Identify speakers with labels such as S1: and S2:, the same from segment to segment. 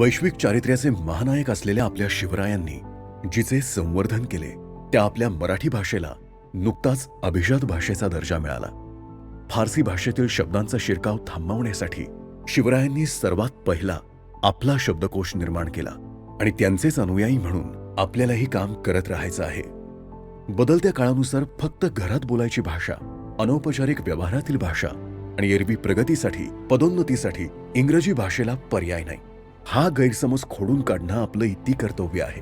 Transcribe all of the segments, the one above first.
S1: वैश्विक चारित्र्याचे महानायक असलेल्या आपल्या शिवरायांनी जिचे संवर्धन केले त्या आपल्या मराठी भाषेला नुकताच अभिजात भाषेचा दर्जा मिळाला. फारसी भाषेतील शब्दांचा शिरकाव थांबवण्यासाठी शिवरायांनी सर्वात पहिला आपला शब्दकोश निर्माण केला आणि त्यांचेच अनुयायी म्हणून आपल्यालाही काम करत राहायचं आहे. बदलत्या काळानुसार फक्त घरात बोलायची भाषा अनौपचारिक व्यवहारातील भाषा आणि एरवी प्रगतीसाठी पदोन्नतीसाठी इंग्रजी भाषेला पर्याय नाही. हा गैरसमज खोडून काढणं आपलं इती कर्तव्य आहे.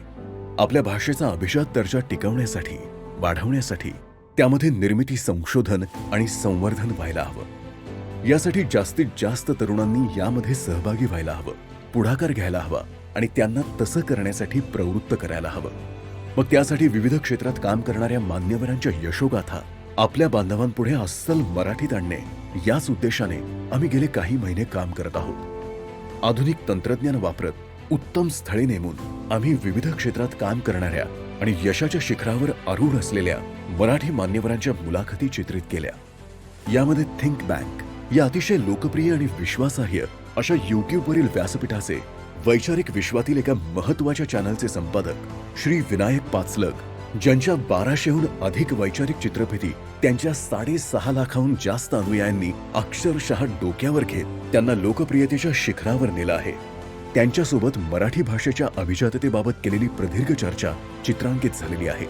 S1: आपल्या भाषेचा अभिजात दर्जा टिकवण्यासाठी वाढवण्यासाठी त्यामध्ये निर्मिती संशोधन आणि संवर्धन व्हायला हवं. यासाठी जास्तीत जास्त तरुणांनी यामध्ये सहभागी व्हायला हवं पुढाकार घ्यायला हवा आणि त्यांना तसं करण्यासाठी प्रवृत्त करायला हवं. मग त्यासाठी विविध क्षेत्रात काम करणाऱ्या मान्यवरांच्या यशोगाथा आपल्या बांधवांपुढे अस्सल मराठीत आणणे याच उद्देशाने आम्ही गेले काही महिने काम करत आहोत. आधुनिक तंत्रज्ञान वापरत उत्तम स्थळे नेमून आम्ही विविध क्षेत्रात काम करणाऱ्या आणि यशाच्या शिखरावर आरूढ असलेल्या मराठी मान्यवरांच्या मुलाखती चित्रित केल्या. यामध्ये थिंक बँक या अतिशय लोकप्रिय आणि विश्वासार्ह अशा युट्यूबवरील व्यासपीठाचे वैचारिक विश्वातील एका महत्त्वाच्या चॅनलचे संपादक श्री विनायक पाचलक ज्यांच्या बाराशेहून अधिक वैचारिक चित्रफिती त्यांच्या साडेसहा लाखाहून जास्त अनुयायांनी अक्षरशः डोक्यावर घेत त्यांना लोकप्रियतेच्या शिखरावर नेलं आहे. त्यांच्यासोबत मराठी भाषेच्या अभिजाततेबाबत केलेली प्रदीर्घ चर्चा चित्रांकित झालेली आहे.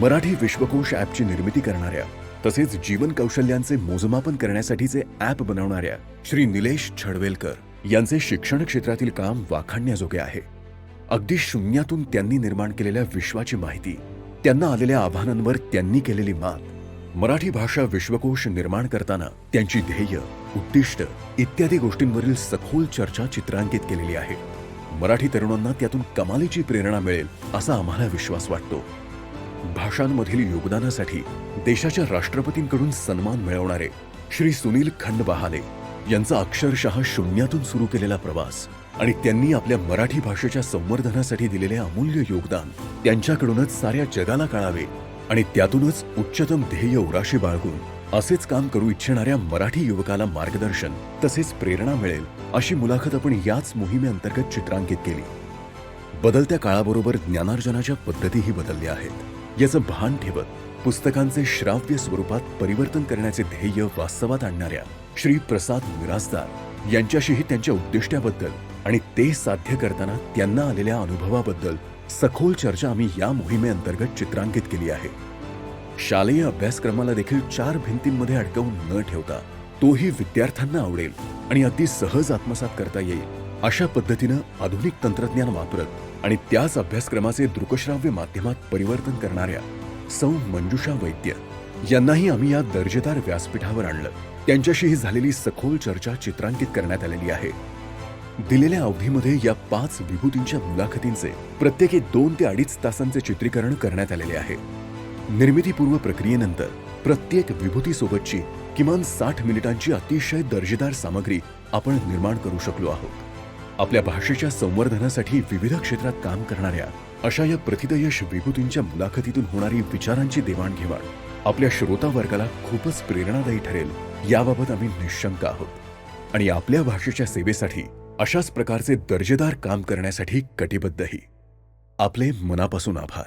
S1: मराठी विश्वकोश ॲपची निर्मिती करणाऱ्या तसेच जीवन कौशल्यांचे मोजमापन करण्यासाठीचे ॲप बनवणाऱ्या श्री निलेश छडवेलकर यांचे शिक्षण क्षेत्रातील काम वाखाणण्याजोगे आहे. अगदी शून्यातून त्यांनी निर्माण केलेल्या विश्वाची माहिती त्यांना आलेल्या आव्हानांवर त्यांनी केलेली मात. मराठी भाषा विश्वकोश निर्माण करताना त्यांची ध्येय उद्दिष्ट इत्यादी गोष्टींवरील सखोल चर्चा चित्रांकित केलेली आहे. मराठी तरुणांना त्यातून कमालीची प्रेरणा मिळेल असा आम्हाला विश्वास वाटतो. भाषांमधील योगदानासाठी देशाच्या राष्ट्रपतींकडून सन्मान मिळवणारे श्री सुनील खंडबहाले यांचा अक्षरशः शून्यातून सुरू केलेला प्रवास. आणि त्यांनी आपल्या मराठी भाषेच्या संवर्धनासाठी दिलेले अमूल्य योगदान त्यांच्याकडूनच साऱ्या जगाला कळावे आणि त्यातूनच उच्चतम ध्येय उराशी बाळगून असेच काम करू इच्छिणाऱ्या मराठी युवकाला मार्गदर्शन तसेच प्रेरणा मिळेल अशी मुलाखत आपण याच मोहिमेअंतर्गत चित्रांकित केली. बदलत्या काळाबरोबर ज्ञानार्जनाच्या पद्धतीही बदलल्या आहेत. याचं भान ठेवत पुस्तकांचे श्राव्य स्वरूपात परिवर्तन करण्याचे ध्येय वास्तवात आणणाऱ्या श्री प्रसाद मिरासदार यांच्याशीही त्यांच्या उद्दिष्ट्याबद्दल आणि ते साध्य करताना त्यांना आलेल्या अनुभवाबद्दल सखोल चर्चा आम्ही या मोहिमेअंतर्गत चित्रांकित केली आहे. शालेय अभ्यासक्रमाला देखील चार भिंतींमध्ये अडकवून न ठेवता तोही विद्यार्थ्यांना आवडेल आणि अगदी सहज आत्मसात करता येईल अशा पद्धतीनं आधुनिक तंत्रज्ञान वापरत आणि त्याच अभ्यासक्रमाचे दृकश्राव्य माध्यमात परिवर्तन करणाऱ्या सौ मंजुषा वैद्य यांनाही आम्ही या दर्जेदार व्यासपीठावर आणलं. त्यांच्याशीही झालेली सखोल चर्चा चित्रांकित करण्यात आलेली आहे. दिलेल्या अवधीमध्ये या पाच विभूतींच्या मुलाखतींचे प्रत्येकी दोन ते अडीच तासांचे चित्रीकरण करण्यात आलेले आहे. निर्मितीपूर्व प्रक्रियेनंतर प्रत्येक विभूतीसोबतची किमान साठ मिनिटांची अतिशय दर्जेदार सामग्री आपण निर्माण करू शकलो आहोत. आपल्या भाषेच्या संवर्धनासाठी विविध क्षेत्रात काम करणाऱ्या अशा या प्रतिदयश विभूतींच्या मुलाखतीतून होणारी विचारांची देवाणघेवाण आपल्या श्रोता वर्गाला खूपच प्रेरणादायी ठरेल याबाबत आम्ही निशंक आहोत. आणि आपल्या भाषेच्या सेवेसाठी अशाच प्रकारचे दर्जेदार काम करण्यासाठी कटिबद्धही. आपले मनापासून आभार.